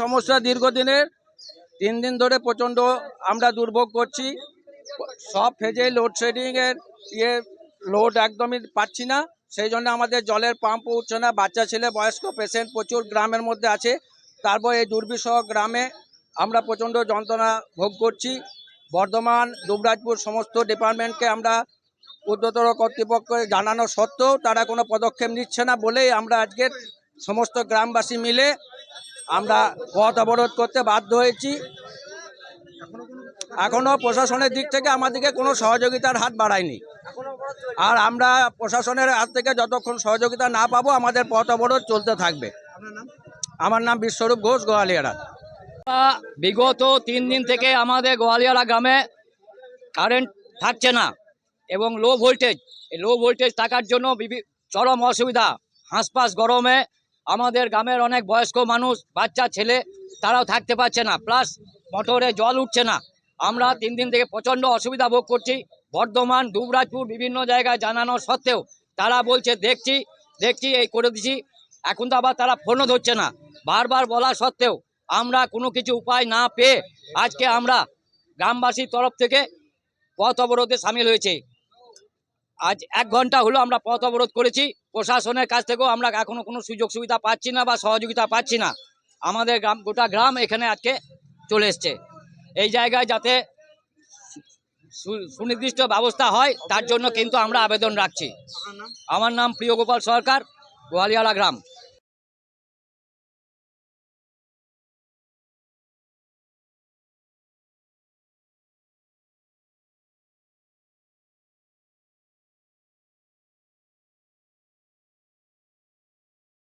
সমস্যা দীর্ঘদিনের তিন দিন ধরে প্রচণ্ড আমরা দুর্ভোগ করছি। সব ফেজে লোডশেডিং এর ইয়ে লোড একদমই পাচ্ছি না। সেই জন্য আমাদের জলের পাম্প উঠছে না। বাচ্চা, ছেলে, বয়স্ক পেশেন্ট প্রচুর গ্রামের মধ্যে আছে। তারপর এই দুর্বিষহ গ্রামে আমরা প্রচণ্ড যন্ত্রণা ভোগ করছি। বর্ধমান, দুবরাজপুর সমস্ত ডিপার্টমেন্টকে আমরা উচ্চতর কর্তৃপক্ষকে জানানো সত্ত্বেও তারা কোনো পদক্ষেপ নিচ্ছে না বলেই আমরা আজকে সমস্ত গ্রামবাসী মিলে আমরা পথ অবরোধ করতে বাধ্য হয়েছি। এখনও প্রশাসনের দিক থেকে আমাদেরকে কোনো সহযোগিতার হাত বাড়ায়নি। আর আমরা প্রশাসনের হাত থেকে যতক্ষণ সহযোগিতা না পাবো আমাদের পথ অবরোধ চলতে থাকবে। আমার নাম বিশ্বরূপ ঘোষ গোয়ালিয়ারা। বিগত তিন দিন থেকে আমাদের গোয়ালিয়ারা গ্রামে কারেন্ট থাকছে না এবং লো ভোল্টেজ এই লো ভোল্টেজ থাকার জন্য চরম অসুবিধা। হাঁসপাস গরমে আমাদের গ্রামের অনেক বয়স্ক মানুষ বাচ্চা ছেলে তারাও থাকতে পারছে না। প্লাস মোটরে জল উঠছে না। আমরা তিন দিন থেকে প্রচণ্ড অসুবিধা ভোগ করছি। বর্ধমান, দুবরাজপুর বিভিন্ন জায়গায় জানানো সত্ত্বেও তারা বলছে, দেখছি দেখছি, এই করে দিছি। এখন তো আবার তারা ফোনও ধরছে না। বারবার বলা সত্ত্বেও আমরা কোনো কিছু উপায় না পেয়ে আজকে আমরা গ্রামবাসীর তরফ থেকে পথ অবরোধে সামিল হয়েছে। আজ এক ঘণ্টা হলো আমরা পথ অবরোধ করেছি। প্রশাসনের কাছ থেকেও আমরা এখনও কোনো সুযোগ সুবিধা পাচ্ছি না বা সহযোগিতা পাচ্ছি না। আমাদের গ্রাম, গোটা গ্রাম এখানে আজকে চলে এসছে। এই জায়গায় যাতে সু- সুনির্দিষ্ট ব্যবস্থা হয় তার জন্য কিন্তু আমরা আবেদন রাখছি। আমার নাম প্রিয়গোপাল সরকার গোয়ালিয়ারা গ্রাম।